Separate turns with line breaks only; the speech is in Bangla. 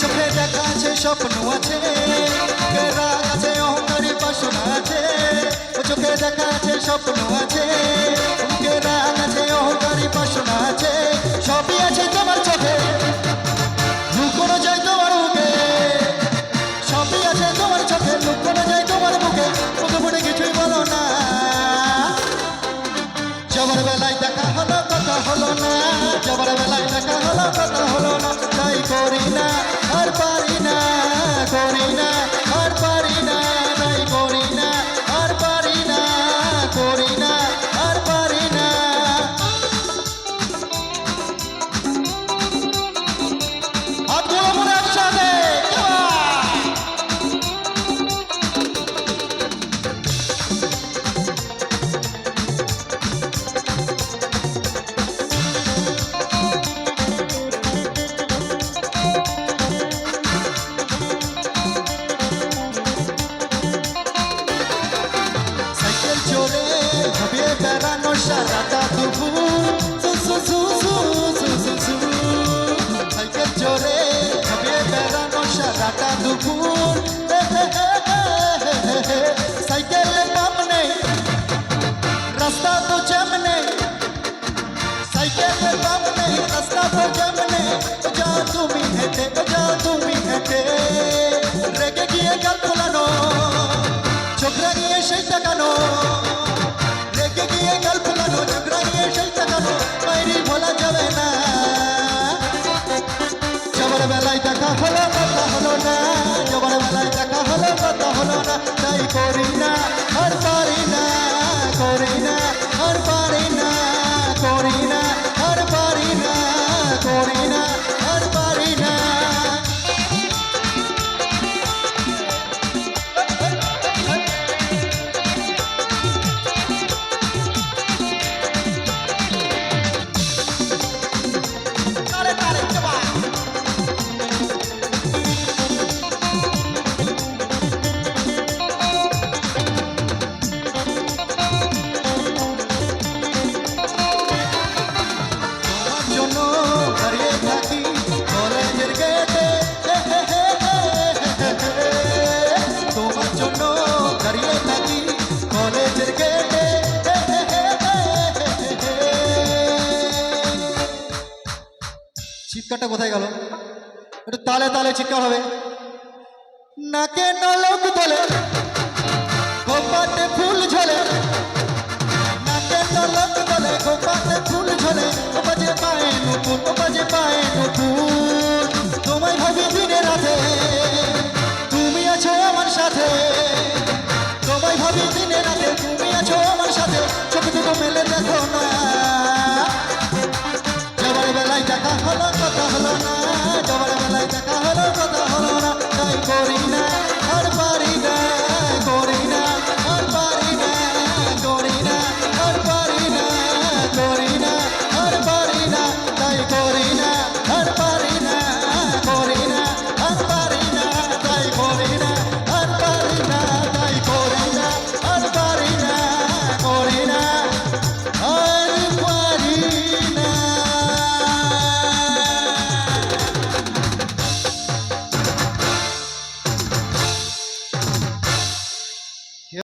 চোখে দেখা আছে, স্বপ্ন আছে রাগ আছে অহংকারী বাসনা আছে। চোখে দেখা আছে, স্বপ্ন আছে। কথা হলো না। সারাটা দুপুর। সাইকেলে পাম নেই, রাস্তা তো জ্যাম নেই। সাইকেলে পাম নেই, রাস্তা তো জ্যাম নেই। যাও তুমি হেঁটে যাও তুমি হেঁটে। রেগে গিয়ে গাল ফোলানো, ঝগড়া নিয়ে সেই তাকানো। রেগে গিয়ে গাল ফোলানো, ঝগড়া নিয়ে সেই তাকানো। বাইরে বলা যাবে না। যাবার বেলায় দেখা হলো চিৎকারটা কোথায় গেল? একটু তালে তালে চিৎকার হবে। নাকে নলক দোলে, গোপাতে ফুল নাকে নলক দোলে, গোপাতে ফুল ঝোলে। বাজে পায়ে বাজে পায়ে তোমায় ভাবি দিনে রাতে, তুমি আছো আমার সাথে। তোমায় ভাবি দিনে রাতে, তুমি আছো আমার সাথে। চোখ দুটো মেলে দেখো না। যাবার বেলায়